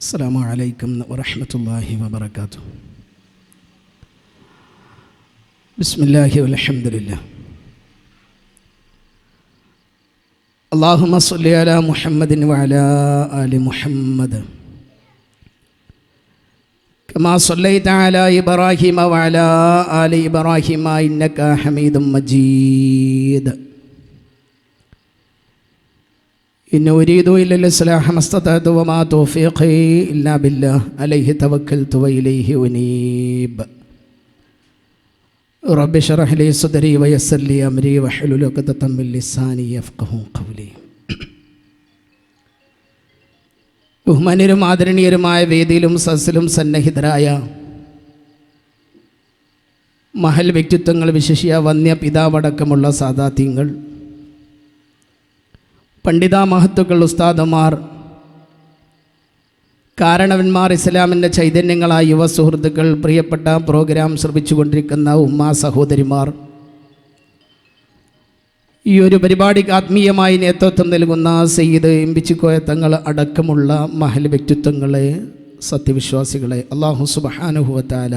السلام عليكم ورحمة الله وبركاته بسم الله والحمد لله اللهم صل على محمد وعلى آل محمد كما صليت على إبراهيم وعلى آل إبراهيم إنك حميد مجيد إن أريد إلا الإصلاح ما استطعت وما توفيقي إلا بالله عليه توكلت وإليه أنيب رب اشرح لي صدري ويسر لي أمري واحلل عقدة من لساني يفقه قولي ബഹുമാന്യരും ആദരണീയരുമായ വേദിയിലും സസിലും സന്നിഹിതരായ മഹൽ വ്യക്തിത്വങ്ങൾ വിശേഷിയ വന്യ പിതാവടക്കമുള്ള സാദാത്യങ്ങൾ പണ്ഡിത മഹത്തുക്കൾ ഉസ്താദുമാർ കാരണവന്മാർ ഇസ്ലാമിന്റെ ചൈതന്യങ്ങളായ യുവ സുഹൃത്തുക്കൾ പ്രിയപ്പെട്ട പ്രോഗ്രാം ശ്രമിച്ചുകൊണ്ടിരിക്കുന്ന ഉമ്മാ സഹോദരിമാർ ഈ ഒരു പരിപാടിക്ക് ആത്മീയമായി നേതൃത്വം നൽകുന്ന സയ്യിദ് എംപിച്ചിക്കോയ തങ്ങൾ അടക്കമുള്ള മഹൽ വ്യക്തിത്വങ്ങളെ സത്യവിശ്വാസികളെ അള്ളാഹു സുബഹാനുഭവത്താല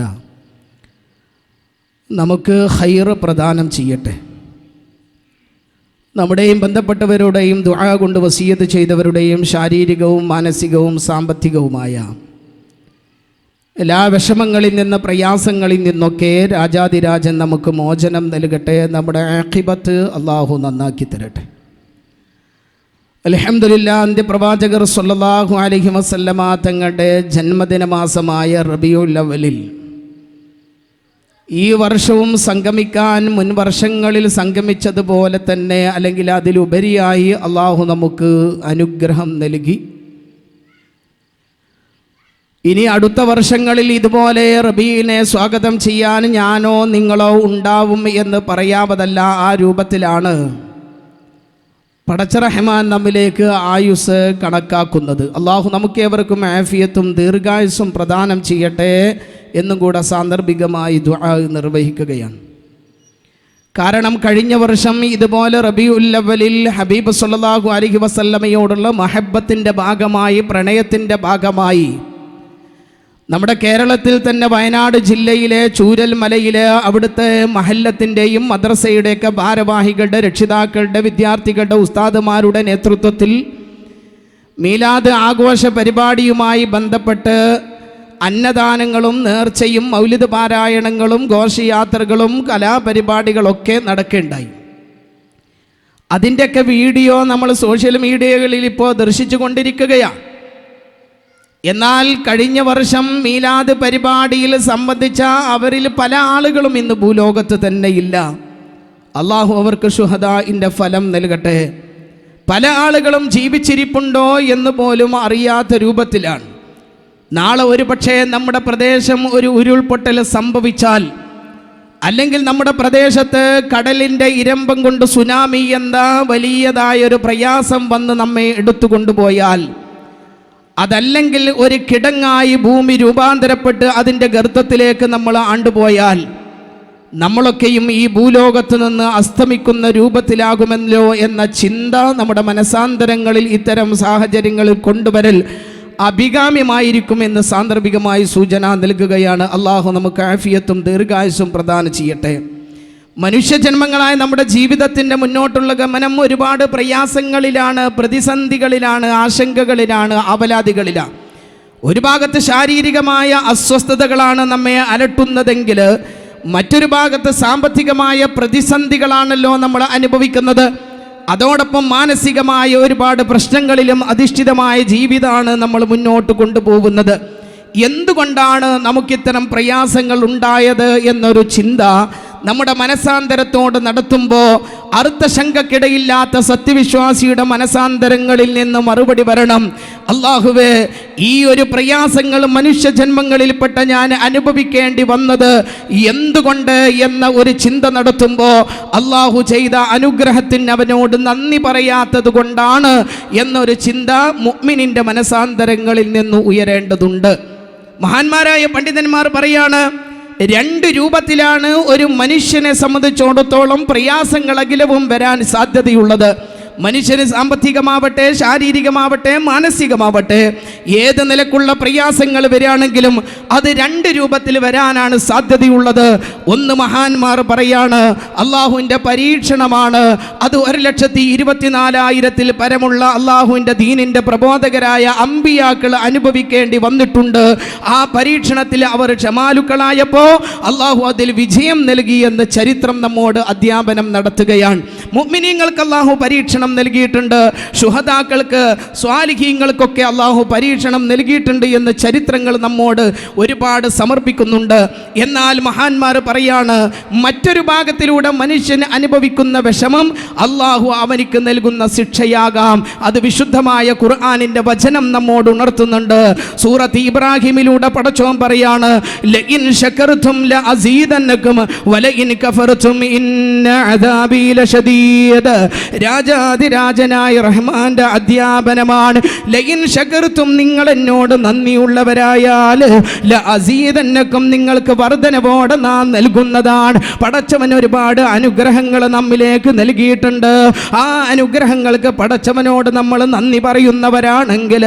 നമുക്ക് ഹൈർ പ്രദാനം ചെയ്യട്ടെ. നമ്മുടെയും ബന്ധപ്പെട്ടവരുടെയും ദുആ കൊണ്ട് വസീയത്ത് ചെയ്തവരുടെയും ശാരീരികവും മാനസികവും സാമ്പത്തികവുമായ എല്ലാ വിഷമങ്ങളിൽ നിന്ന് പ്രയാസങ്ങളിൽ നിന്നൊക്കെ രാജാതിരാജൻ നമുക്ക് മോചനം നൽകട്ടെ. നമ്മുടെ ആഖിബത്ത് അള്ളാഹു നന്നാക്കി തരട്ടെ. അലഹമില്ല അന്ത്യപ്രവാചകർ സല്ലല്ലാഹു അലഹി വസല്ലമ തങ്ങളുടെ ജന്മദിനമാസമായ റബിയുൽ അവലിൽ ഈ വർഷവും സംഗമിക്കാൻ മുൻ വർഷങ്ങളിൽ സംഗമിച്ചതുപോലെ തന്നെ അല്ലെങ്കിൽ അതിലുപരിയായി അള്ളാഹു നമുക്ക് അനുഗ്രഹം നൽകി. ഇനി അടുത്ത വർഷങ്ങളിൽ ഇതുപോലെ റബീനെ സ്വാഗതം ചെയ്യാൻ ഞാനോ നിങ്ങളോ ഉണ്ടാവും എന്ന് പറയാവതല്ല ആ രൂപത്തിലാണ്. പടച്ച റഹ്മാൻ നമ്മിലേക്ക് ആയുസ് കണക്കാക്കുന്നത്. അള്ളാഹു നമുക്കേവർക്കും ആഫിയത്തും ദീർഘായുസ്സും പ്രദാനം ചെയ്യട്ടെ എന്നും കൂടെ സാന്ദർഭികമായി ദുആ നിർവഹിക്കുകയാണ്. കാരണം കഴിഞ്ഞ വർഷം ഇതുപോലെ റബിയുല്ലവലിൽ ഹബീബ് സല്ലാഹു അലഹി വസല്ലമയോടുള്ള മഹബത്തിന്റെ ഭാഗമായി പ്രണയത്തിന്റെ ഭാഗമായി നമ്മുടെ കേരളത്തിൽ തന്നെ വയനാട് ജില്ലയിലെ ചൂരൽ മലയിലെ അവിടുത്തെ മഹല്ലത്തിന്റെയും മദ്രസയുടെയൊക്കെ ഭാരവാഹികളുടെ രക്ഷിതാക്കളുടെ വിദ്യാർത്ഥികളുടെ ഉസ്താദുമാരുടെ നേതൃത്വത്തിൽ മീലാദ് ആഘോഷ പരിപാടിയുമായി ബന്ധപ്പെട്ട് അന്നദാനങ്ങളും നേർച്ചയും മൗലിദ് പാരായണങ്ങളും ഘോഷയാത്രകളും കലാപരിപാടികളൊക്കെ നടക്കുകയുണ്ടായി അതിന്റെയൊക്കെ വീഡിയോ നമ്മൾ സോഷ്യൽ മീഡിയകളിൽ ഇപ്പോൾ ദർശിച്ചു കൊണ്ടിരിക്കുകയാണ്. എന്നാൽ കഴിഞ്ഞ വർഷം മീലാദ് പരിപാടിയിൽ സംബന്ധിച്ച അവരിൽ പല ആളുകളും ഇന്ന് ഭൂലോകത്ത് തന്നെ ഇല്ല അള്ളാഹു അവർക്ക് ഷുഹദാഇന്റെ ഫലം നൽകട്ടെ. പല ആളുകളും ജീവിച്ചിരിപ്പുണ്ടോ എന്ന് പോലും അറിയാത്ത രൂപത്തിലാണ്. നാളെ ഒരു പക്ഷേ നമ്മുടെ പ്രദേശം ഒരു ഉരുൾപൊട്ടൽ സംഭവിച്ചാൽ അല്ലെങ്കിൽ നമ്മുടെ പ്രദേശത്ത് കടലിന്റെ ഇരമ്പം കൊണ്ട് സുനാമി എന്ന വലിയതായൊരു പ്രയാസം വന്ന് നമ്മെ എടുത്തു കൊണ്ടുപോയാൽ അതല്ലെങ്കിൽ ഒരു കിടങ്ങായി ഭൂമി രൂപാന്തരപ്പെട്ട് അതിന്റെ ഗർത്തത്തിലേക്ക് നമ്മൾ ആണ്ടുപോയാൽ നമ്മളൊക്കെയും ഈ ഭൂലോകത്ത് നിന്ന് അസ്തമിക്കുന്ന രൂപത്തിലാകുമല്ലോ എന്ന ചിന്ത നമ്മുടെ മനസാന്തരങ്ങളിൽ ഇത്തരം സാഹചര്യങ്ങളിൽ കൊണ്ടുവരൽ അഭികാമ്യമായിരിക്കുമെന്ന് സാന്ദർഭികമായി സൂചന നൽകുകയാണ്. അള്ളാഹു നമുക്ക് ആഫിയത്തും ദീർഘായുസും പ്രദാനം ചെയ്യട്ടെ. മനുഷ്യജന്മങ്ങളായ നമ്മുടെ ജീവിതത്തിന്റെ മുന്നോട്ടുള്ള ഗമനം ഒരുപാട് പ്രയാസങ്ങളിലാണ് പ്രതിസന്ധികളിലാണ് ആശങ്കകളിലാണ് അപലാദികളിലാണ് ഒരു ഭാഗത്ത് ശാരീരികമായ അസ്വസ്ഥതകളാണ് നമ്മെ അലട്ടുന്നതെങ്കിൽ മറ്റൊരു ഭാഗത്ത് സാമ്പത്തികമായ പ്രതിസന്ധികളാണല്ലോ നമ്മൾ അനുഭവിക്കുന്നത്. അതോടൊപ്പം മാനസികമായ ഒരുപാട് പ്രശ്നങ്ങളിലും അധിഷ്ഠിതമായ ജീവിതമാണ് നമ്മൾ മുന്നോട്ട് കൊണ്ടുപോകുന്നത്. എന്തുകൊണ്ടാണ് നമുക്കിത്തരം പ്രയാസങ്ങൾ ഉണ്ടായത് എന്നൊരു ചിന്ത നമ്മുടെ മനസാന്തരത്തോട് നടത്തുമ്പോൾ അർത്ഥശങ്കക്കിടയില്ലാത്ത സത്യവിശ്വാസിയുടെ മനസാന്തരങ്ങളിൽ നിന്ന് മറുപടി വരണം. അള്ളാഹുവേ ഈ ഒരു പ്രയാസങ്ങൾ മനുഷ്യജന്മങ്ങളിൽപ്പെട്ട ഞാൻ അനുഭവിക്കേണ്ടി വന്നത് എന്തുകൊണ്ട് എന്ന ഒരു ചിന്ത നടത്തുമ്പോൾ അള്ളാഹു ചെയ്ത അനുഗ്രഹത്തിന് അവനോട് നന്ദി പറയാത്തത് കൊണ്ടാണ് എന്നൊരു ചിന്ത മുഗ്മിനിന്റെ മനസാന്തരങ്ങളിൽ നിന്ന് ഉയരേണ്ടതുണ്ട്. മഹാന്മാരായ പണ്ഡിതന്മാർ പറയാണ് രണ്ട് രൂപത്തിലാണ് ഒരു മനുഷ്യനെ സംബന്ധിച്ചിടത്തോളം പ്രയാസങ്ങൾ അഖിലവും വരാൻ സാധ്യതയുള്ളത്. മനുഷ്യന് സാമ്പത്തികമാവട്ടെ ശാരീരികമാവട്ടെ മാനസികമാവട്ടെ ഏത് നിലക്കുള്ള പ്രയാസങ്ങൾ വരികയാണെങ്കിലും അത് രണ്ട് രൂപത്തിൽ വരാനാണ് സാധ്യതയുള്ളത്. ഒന്ന് മഹാന്മാർ പറയാണ് അള്ളാഹുവിന്റെ പരീക്ഷണമാണ്. അത് ഒരു ലക്ഷത്തി ഇരുപത്തിനാലായിരത്തിൽ പരമുള്ള അള്ളാഹുവിന്റെ ദീനിന്റെ പ്രബോധകരായ അമ്പിയാക്കൾ അനുഭവിക്കേണ്ടി വന്നിട്ടുണ്ട്. ആ പരീക്ഷണത്തിൽ അവർ ക്ഷമാലുക്കളായപ്പോൾ അള്ളാഹു അതിൽ വിജയം നൽകി എന്ന ചരിത്രം നമ്മോട് അധ്യാപനം നടത്തുകയാണ്. മുഅ്മിനീങ്ങൾക്ക് അള്ളാഹു പരീക്ഷണം നൽകിയിട്ടുണ്ട്. ശുഹദാക്കൾക്ക് സ്വാലിഹീങ്ങൾക്കൊക്കെ അള്ളാഹു പരീക്ഷണം നൽകിയിട്ടുണ്ട് എന്ന് ചരിത്രങ്ങൾ നമ്മോട് ഒരുപാട് സമർപ്പിക്കുന്നുണ്ട്. എന്നാൽ മഹാന്മാർ പറയാണ് മറ്റൊരു ഭാഗത്തിലൂടെ മനുഷ്യൻ അനുഭവിക്കുന്ന വിഷമം അള്ളാഹു അവനിക്ക് നൽകുന്ന ശിക്ഷയാകാം. അത് വിശുദ്ധമായ ഖുർആാനിന്റെ വചനം നമ്മോട് ഉണർത്തുന്നുണ്ട്. സൂറത്ത് ഇബ്രാഹിമിലൂടെ പടച്ചോൻ പറയാണ് ലഇൻ രാജാതിരാജനായ റഹ്മാന്റെ അധ്യാപനമാണ്. ലൈൻ ശകർത്തും നിങ്ങൾ എന്നോട് നന്ദിയുള്ളവരായാൽ അസീതന്നക്കും നിങ്ങൾക്ക് വർധനവോടെ നാം നൽകുന്നതാണ്. പടച്ചവൻ ഒരുപാട് അനുഗ്രഹങ്ങൾ നമ്മിലേക്ക് നൽകിയിട്ടുണ്ട്. ആ അനുഗ്രഹങ്ങൾക്ക് പടച്ചവനോട് നമ്മൾ നന്ദി പറയുന്നവരാണെങ്കിൽ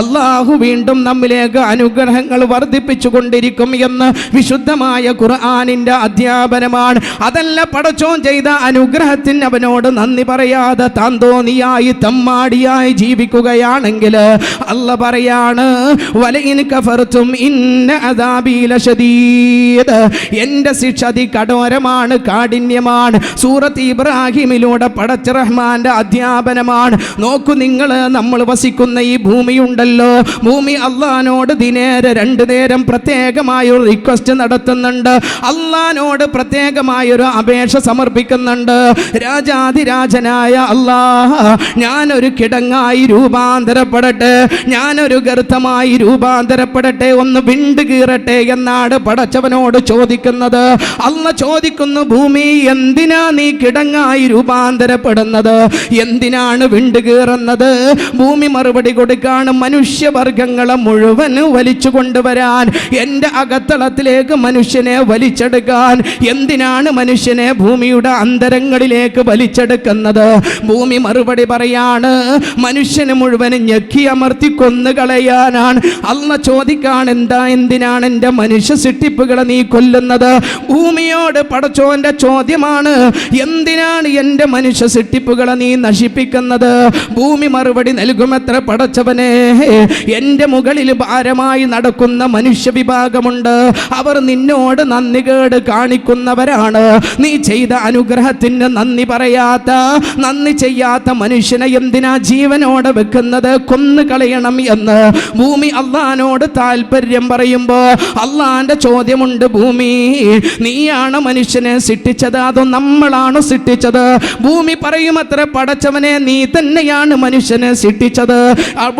അള്ളാഹു വീണ്ടും നമ്മിലേക്ക് അനുഗ്രഹങ്ങൾ വർദ്ധിപ്പിച്ചു കൊണ്ടിരിക്കും എന്ന് വിശുദ്ധമായ ഖുർആാനിന്റെ അധ്യാപനമാണ്. അതല്ല പടച്ചോൻ ചെയ്ത അനുഗ്രഹത്തിന് അവനോട് നന്ദി പറയാതെ താന്തോന്നിയായി തമ്മാടിയായി ജീവിക്കുകയാണെങ്കിൽ അല്ല പറയാണ് വലയിൻ കഫർത്തും ഇന്ന അദാബീല ശദീദ്. എന്റെ ശിക്ഷ അതികഠോരമാണ് കാഠിന്യമാണ്. സൂറത്ത് ഇബ്രാഹിമിലൂടെ പടച്ച റഹ്മാന്റെ അധ്യാപനമാണ്. നോക്കൂ നിങ്ങൾ നമ്മൾ വസിക്കുന്ന ഈ ഭൂമി ഉണ്ടല്ലോ ഭൂമി അള്ളഹാനോട് ദിനേരെ രണ്ടു നേരം പ്രത്യേകമായ ഒരു റിക്വസ്റ്റ് നടത്തുന്നുണ്ട്. അള്ളഹാനോട് പ്രത്യേകമായൊരു അപേക്ഷ സമർപ്പിക്കുന്നുണ്ട്. രാജാതിരാജനായ അള്ളാഹ ഞാനൊരു കിടങ്ങായി രൂപാന്തരപ്പെടട്ടെ. ഞാനൊരു ഗർത്തമായി രൂപാന്തരപ്പെടട്ടെ. ഒന്ന് വിണ്ട് കീറട്ടെ എന്നാണ് പടച്ചവനോട് ചോദിക്കുന്നത്. അല്ല ചോദിക്കുന്നു ഭൂമി എന്തിനാ നീ കിടങ്ങായി രൂപാന്തരപ്പെടുന്നത്? എന്തിനാണ് വിണ്ട് കീറുന്നത്? ഭൂമി മറുപടി കൊടുക്കാണ് മനുഷ്യവർഗങ്ങളെ മുഴുവൻ വലിച്ചു കൊണ്ടുവരാൻ. എന്റെ അകത്തളത്തിലേക്ക് മനുഷ്യനെ വലിച്ചെടുക്കാൻ. എന്തിനാണ് മനുഷ്യനെ ഭൂമിയുടെ അന്തരങ്ങളിലേക്ക് വലിച്ചെടുക്കുന്നത്? ഭൂമി മറുപടി പറയാണ്. മനുഷ്യന് മുഴുവൻ ഞെക്കി അമർത്തി കൊന്നുകളയാനാണ്. അല്ല ചോദിക്കാൻ എന്താ എന്തിനാണ് എന്റെ മനുഷ്യ സിട്ടിപ്പുകളെ നീ കൊല്ലുന്നത്? ഭൂമിയോട് പടച്ചോന്റെ ചോദ്യമാണ് എന്തിനാണ് എന്റെ മനുഷ്യ സിട്ടിപ്പുകളെ നീ നശിപ്പിക്കുന്നത്? ഭൂമി മറുപടി നൽകുമത്ര പടച്ചവനെ എന്റെ മുകളിൽ ഭാരമായി നടക്കുന്ന മനുഷ്യ വിഭാഗമുണ്ട്. അവർ നിന്നോട് നന്ദി കേട് കാണിക്കുന്നവരാണ്. നീ ചെയ്ത അനുഗ്രഹത്തിന് നന്ദി പറയാത്ത നന്ദി ചെയ്യാത്ത മനുഷ്യനെ എന്തിനാ ജീവനോടെ വെക്കുന്നത്? കൊന്നു കളയണം എന്ന്. ഭൂമി അള്ളഹാനോട് താല്പര്യം പറയുമ്പോ അള്ളാന്റെ ചോദ്യമുണ്ട് ഭൂമി നീയാണ് മനുഷ്യനെ സിട്ടിച്ചത് അതോ നമ്മളാണ് സിട്ടിച്ചത് ഭൂമി പറയുമത്ര പടച്ചവനെ നീ തന്നെയാണ് മനുഷ്യനെ സിട്ടിച്ചത്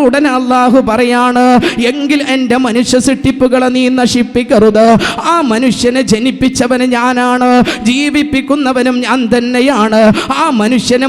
ഉടനെ അള്ളാഹു പറയാണ് എങ്കിൽ എന്റെ മനുഷ്യ സിട്ടിപ്പുകളെ നീ നശിപ്പിക്കരുത്. ആ മനുഷ്യനെ ജനിപ്പിച്ചവന് ഞാനാണ് ജീവിപ്പിക്കുന്നവനും ഞാൻ തന്നെയാണ്. ആ മനുഷ്യനെ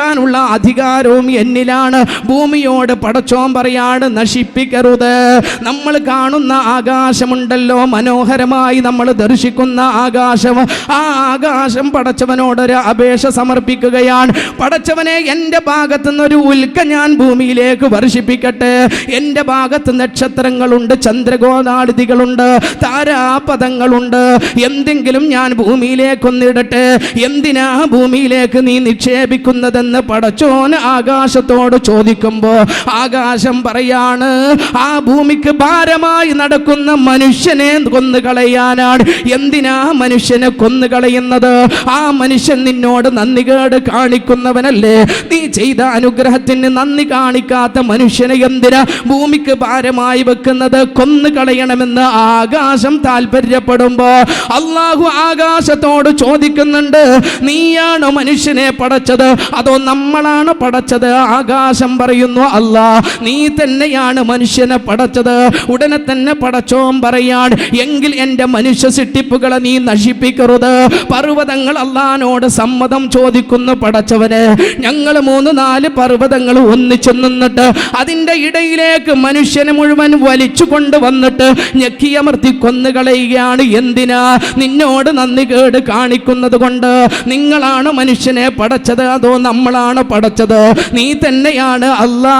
മരിപ്പിക്കാനുള്ള അധികാരവും എന്നിലാണ്. ഭൂമിയോട് പടച്ചോം പറയാണ് നശിപ്പിക്കരുത്. നമ്മൾ കാണുന്ന ആകാശമുണ്ടല്ലോ. മനോഹരമായി നമ്മൾ ദർശിക്കുന്ന ആകാശം. ആ ആകാശം പടച്ചവനോടൊരു അപേക്ഷ സമർപ്പിക്കുകയാണ്. പടച്ചവനെ എന്റെ ഭാഗത്തു നിന്നൊരു ഉൽക്ക ഞാൻ ഭൂമിയിലേക്ക് വർഷിപ്പിക്കട്ടെ. എന്റെ ഭാഗത്ത് നക്ഷത്രങ്ങളുണ്ട് ചന്ദ്രഗോതാളിതികളുണ്ട് താരാപദങ്ങളുണ്ട് എന്തെങ്കിലും ഞാൻ ഭൂമിയിലേക്കൊന്നിടട്ടെ. എന്തിനാ ഭൂമിയിലേക്ക് നീ നിക്ഷേപിക്കുന്നതെന്ന് പടച്ചോൻ ആകാശത്തോട് ചോദിക്കുമ്പോൾ ആകാശം പറയാണ് ആ ഭൂമിക്ക് ഭാരമായി നടക്കുന്ന മനുഷ്യനെ കൊന്നു കളയാനാണ്. എന്തിനാ മനുഷ്യനെ കൊന്നു കളയുന്നത്? ആ മനുഷ്യൻ നിന്നോട് നന്ദി കേട് കാണിക്കുന്നവനല്ലേ? നീ ചെയ്ത അനുഗ്രഹത്തിന് നന്ദി കാണിക്കാത്ത മനുഷ്യനെ എന്തിനാ ഭൂമിക്ക് ഭാരമായി വെക്കുന്നത്? കൊന്നു കൊന്നുകളയണമെന്ന് ആകാശം താല്പര്യപ്പെടുമ്പോ അള്ളാഹു ആകാശത്തോട് ചോദിക്കുന്നുണ്ട് നീയാണോ മനുഷ്യനെ പടച്ചത്? അതോ നമ്മളാണ് പടച്ചത്. ആകാശം പറയുന്നു അല്ലാ നീ തന്നെയാണ് മനുഷ്യനെ പടച്ചത്. ഉടനെ തന്നെ പടച്ചോം പറയാൻ എങ്കിൽ എന്റെ മനുഷ്യ സിട്ടിപ്പുകളെ നീ നശിപ്പിക്കരുത്. പർവതങ്ങൾ അള്ളഹാനോട് സമ്മതം ചോദിക്കുന്നു പടച്ചവന്. ഞങ്ങൾ മൂന്ന് നാല് പർവതങ്ങൾ ഒന്നിച്ചു നിന്നിട്ട് അതിന്റെ ഇടയിലേക്ക് മനുഷ്യനെ മുഴുവൻ വലിച്ചു കൊണ്ടുവന്നിട്ട് ഞെക്കിയമർത്തി കൊന്നുകളയുകയാണ്. എന്തിനാ? നിന്നോട് നന്ദി കേട് കാണിക്കുന്നത് കൊണ്ട് നിങ്ങളാണ് മനുഷ്യനെ പടച്ചത്. അതോ നമ്മൾ നമ്മളാണ് പടച്ചത്. നീ തന്നെയാണ് അല്ലാ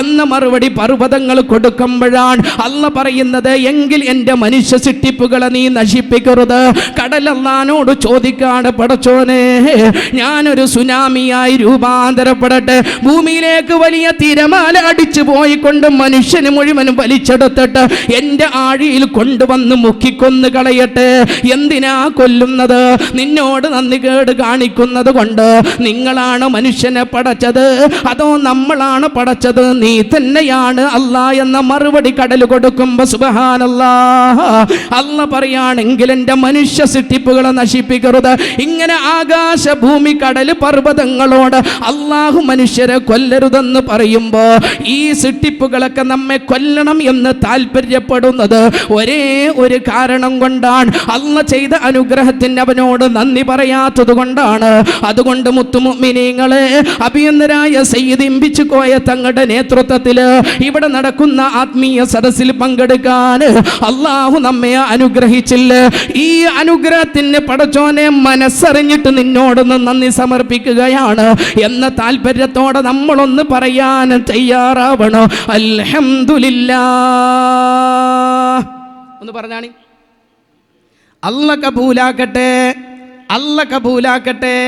എന്ന മറുപടി പർവതങ്ങൾ കൊടുക്കുമ്പോഴാണ് അല്ല പറയുന്നത് എങ്കിൽ എന്റെ മനുഷ്യ സിട്ടിപ്പുകളെ നീ നശിപ്പിക്കരുത്. കടലല്ലാനോട് ചോദിക്കാണ് പടച്ചോനെ ഞാനൊരു സുനാമിയായി രൂപാന്തരപ്പെടട്ടെ. ഭൂമിയിലേക്ക് വലിയ തിരമാല അടിച്ചു പോയിക്കൊണ്ട് മനുഷ്യന് മുഴുവനും വലിച്ചെടുത്തിട്ട് എന്റെ ആഴിയിൽ കൊണ്ടുവന്ന് മുക്കിക്കൊന്ന് കളയട്ടെ. എന്തിനാ കൊല്ലുന്നത്? നിന്നോട് നന്ദി കേട് കാണിക്കുന്നത് കൊണ്ട് നിങ്ങളാണ് മനുഷ്യനെ പടച്ചത്. അതോ നമ്മളാണ് പടച്ചത്? നീ തന്നെയാണ് അല്ല എന്ന മറുപടി കടൽ കൊടുക്കുമ്പോ സുബഹാനല്ലാ. അല്ല പറയുകയാണെങ്കിൽ എന്റെ മനുഷ്യ സൃഷ്ടിപ്പുകളെ നശിപ്പിക്കരുത്. ഇങ്ങനെ ആകാശ ഭൂമി കടൽ പർവതങ്ങളോട് അള്ളാഹു മനുഷ്യരെ കൊല്ലരുതെന്ന് പറയുമ്പോൾ ഈ സൃഷ്ടിപ്പുകളൊക്കെ നമ്മെ കൊല്ലണം എന്ന് താല്പര്യപ്പെടുന്നത് ഒരേ ഒരു കാരണം കൊണ്ടാണ്. അല്ല ചെയ്ത അനുഗ്രഹത്തിന് അവനോട് നന്ദി പറയാത്തത് കൊണ്ടാണ്. അതുകൊണ്ട് മുത്തുമുമിനീങ്ങളെ അഭിയന്തരായ സയ്യിദ് ഇമ്പിച്ചു കോയ തങ്ങളുടെ നേതൃത്വത്തിൽ ഇവിടെ നടക്കുന്ന ആത്മീയ സദസ്സിൽ പങ്കെടുക്കാൻ അള്ളാഹു നമ്മെ അനുഗ്രഹിച്ചില്ല? ഈ അനുഗ്രഹത്തിന് പടച്ചോനെ മനസ്സറിഞ്ഞിട്ട് നിന്നോടൊന്ന് നന്ദി സമർപ്പിക്കുകയാണ്. എന്ന താല്പര്യത്തോടെ നമ്മളൊന്ന് പറയാൻ തയ്യാറാവണം. അൽഹംദുലില്ലാ ഒന്ന് പറഞ്ഞാണി. അല്ല കബൂലാക്കട്ടെ അല്ല കബൂലാക്കട്ടെ.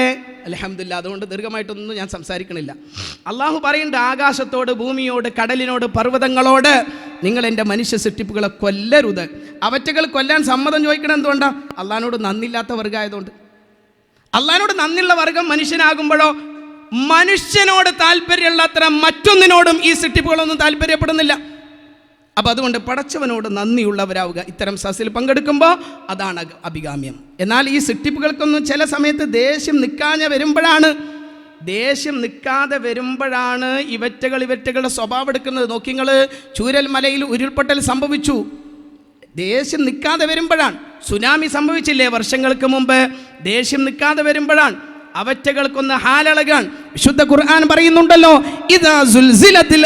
അലഹമില്ല അതുകൊണ്ട് ദീർഘമായിട്ടൊന്നും ഞാൻ സംസാരിക്കണില്ല. അള്ളാഹു പറയുന്നുണ്ട് ആകാശത്തോട് ഭൂമിയോട് കടലിനോട് പർവതങ്ങളോട് നിങ്ങൾ എന്റെ മനുഷ്യ സൃഷ്ടിപ്പുകളെ കൊല്ലരുത്. അവറ്റകൾ കൊല്ലാൻ സമ്മതം ചോദിക്കണം എന്തുകൊണ്ടാണ് അള്ളഹാനോട് നന്ദില്ലാത്ത വർഗമായതുകൊണ്ട് അള്ളഹാനോട് നന്ദിയുള്ള വർഗം മനുഷ്യനാകുമ്പോഴോ മനുഷ്യനോട് താല്പര്യമുള്ളത്ര മറ്റൊന്നിനോടും ഈ സൃഷ്ടിപ്പുകളൊന്നും താല്പര്യപ്പെടുന്നില്ല. അപ്പം അതുകൊണ്ട് പടച്ചവനോട് നന്ദിയുള്ളവരാവുക. ഇത്തരം സസിൽ പങ്കെടുക്കുമ്പോൾ അതാണ് അഭികാമ്യം. എന്നാൽ ഈ സിട്ടിപ്പുകൾക്കൊന്നും ചില സമയത്ത് ദേഷ്യം നിൽക്കാഞ്ഞ വരുമ്പോഴാണ് ദേഷ്യം നിൽക്കാതെ വരുമ്പോഴാണ് ഇവറ്റകൾ ഇവറ്റകളുടെ സ്വഭാവം എടുക്കുന്നത്. നോക്കിങ്ങൾ ചൂരൽ മലയിൽ ഉരുൾപൊട്ടൽ സംഭവിച്ചു. ദേഷ്യം നിൽക്കാതെ വരുമ്പോഴാണ്. സുനാമി സംഭവിച്ചില്ലേ വർഷങ്ങൾക്ക് മുമ്പ്? ദേഷ്യം നിൽക്കാതെ വരുമ്പോഴാണ്. അവറ്റകൾക്കൊന്ന് ഹാലളകാൻ വിശുദ്ധ ഖുർആൻ പറയുന്നുണ്ടല്ലോ ഇദാ സുൽസിലത്തിൽ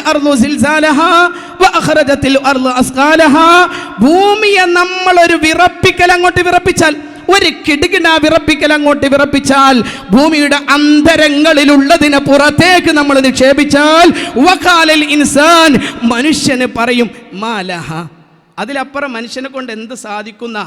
ഭൂമിയെ നമ്മൾ ഒരു വിറപ്പിക്കൽ അങ്ങോട്ട് വിറപ്പിച്ചാൽ ഒരു കിടുകിട വിറപ്പിക്കൽ അങ്ങോട്ട് വിറപ്പിച്ചാൽ ഭൂമിയുടെ അന്തരങ്ങളിലുള്ളതിനെ പുറത്തേക്ക് നമ്മൾ നിക്ഷേപിച്ചാൽ ഇൻസാൻ മനുഷ്യന് പറയും മാലഹ. അതിലപ്പുറം മനുഷ്യനെ കൊണ്ട് എന്ത് സാധിക്കുന്ന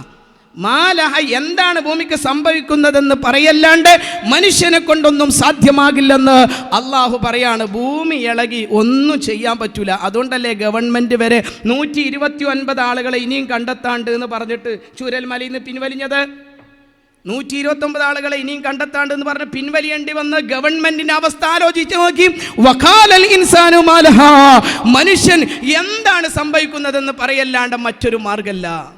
മാലഹ എന്താണ് ഭൂമിക്ക് സംഭവിക്കുന്നതെന്ന് പറയല്ലാണ്ട് മനുഷ്യനെ കൊണ്ടൊന്നും സാധ്യമാകില്ലെന്ന് അള്ളാഹു പറയാണ്. ഭൂമി ഇളകി ഒന്നും ചെയ്യാൻ പറ്റൂല. അതുകൊണ്ടല്ലേ ഗവൺമെന്റ് വരെ നൂറ്റി ഇരുപത്തി ഒൻപത് ആളുകളെ ഇനിയും കണ്ടെത്താണ്ട് എന്ന് പറഞ്ഞിട്ട് ചൂരൽമലയിൽ നിന്ന് പിൻവലിഞ്ഞത്? നൂറ്റി ഇരുപത്തൊമ്പത് ആളുകളെ ഇനിയും കണ്ടെത്താണ്ട് എന്ന് പറഞ്ഞ് പിൻവലിയേണ്ടി വന്ന് ഗവൺമെന്റിന്റെ അവസ്ഥ ആലോചിച്ച് നോക്കി. വഖാലൽ ഇൻസാനു മനുഷ്യൻ എന്താണ് സംഭവിക്കുന്നതെന്ന് പറയല്ലാണ്ട് മറ്റൊരു മാർഗമല്ല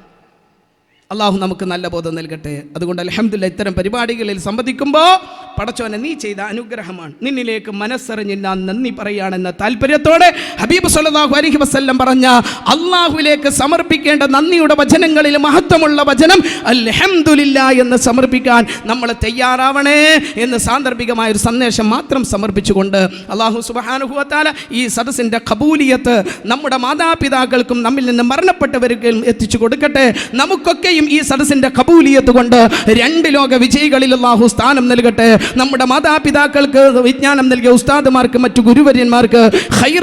അള്ളാഹു നമുക്ക് നല്ല ബോധം നൽകട്ടെ. അതുകൊണ്ട് അലഹമില്ല ഇത്തരം പരിപാടികളിൽ സംബന്ധിക്കുമ്പോൾ പടച്ചോനെ നീ ചെയ്ത അനുഗ്രഹമാണ്. നിന്നിലേക്ക് മനസ്സറിഞ്ഞ് ഞാൻ നന്ദി പറയുകയാണെന്ന താല്പര്യത്തോടെ ഹബീബ് സല്ലല്ലാഹു അലൈഹി വസല്ലം പറഞ്ഞ അള്ളാഹുലേക്ക് സമർപ്പിക്കേണ്ട നന്ദിയുടെ വചനങ്ങളിൽ മഹത്വമുള്ള വചനം അൽഹംദുലില്ല എന്ന് സമർപ്പിക്കാൻ നമ്മൾ തയ്യാറാവണേ എന്ന് സാന്ദർഭികമായ ഒരു സന്ദേശം മാത്രം സമർപ്പിച്ചുകൊണ്ട് അള്ളാഹു സുബാനുഭവത്താല ഈ സദസ്സിന്റെ കബൂലിയത്ത് നമ്മുടെ മാതാപിതാക്കൾക്കും നമ്മിൽ നിന്ന് മരണപ്പെട്ടവർക്കും എത്തിച്ചു കൊടുക്കട്ടെ. നമുക്കൊക്കെയും ഈ സദസ്സിന്റെ കബൂലിയത്ത് കൊണ്ട് രണ്ട് ലോക വിജയികളിൽ അള്ളാഹു സ്ഥാനം നൽകട്ടെ. നമ്മുടെ മാതാപിതാക്കൾക്ക് വിജ്ഞാനം നൽകിയ ഉസ്താദുമാർക്ക് മറ്റു ഗുരുവര്യന്മാർക്ക്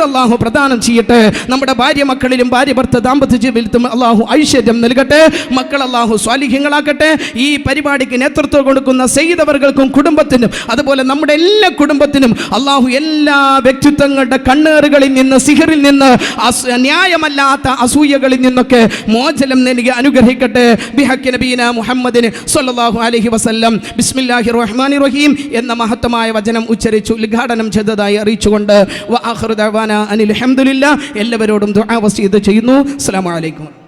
അള്ളാഹു പ്രദാനം ചെയ്യട്ടെ. നമ്മുടെ ഭാര്യ മക്കളിലും ഭാര്യ ഭർത്ത ദാമ്പത്യ ജീവിതത്തിലും അള്ളാഹു ഐശ്വര്യം നൽകട്ടെ. മക്കൾ അള്ളാഹു സ്വാലിഹ്യങ്ങളാക്കട്ടെ. ഈ പരിപാടിക്ക് നേതൃത്വം കൊടുക്കുന്ന സെയ്തവർക്കും കുടുംബത്തിനും അതുപോലെ നമ്മുടെ എല്ലാ കുടുംബത്തിനും അള്ളാഹു എല്ലാ വ്യക്തിത്വങ്ങളുടെ കണ്ണേറുകളിൽ നിന്ന് സിഹറിൽ നിന്ന് ന്യായമല്ലാത്ത അസൂയകളിൽ നിന്നൊക്കെ മോചനം നൽകി അനുഗ്രഹിക്കട്ടെ. ബിഹക്കി നബീന മുഹമ്മദിന് സല്ലാഹു അലഹി വസല്ലം. ബിസ്മില്ലാഹി റഹ്മാൻ റഹീം. എന്ന മഹത്തമായ വചനം ഉച്ചരിച്ച് ഉദ്ഘാടനം ചെയ്തതായി അറിയിച്ചുകൊണ്ട് അനിൽ എല്ലാവരോടും ദുആ ചെയ്യുന്നു. അസ്സാം അലൈക്കും.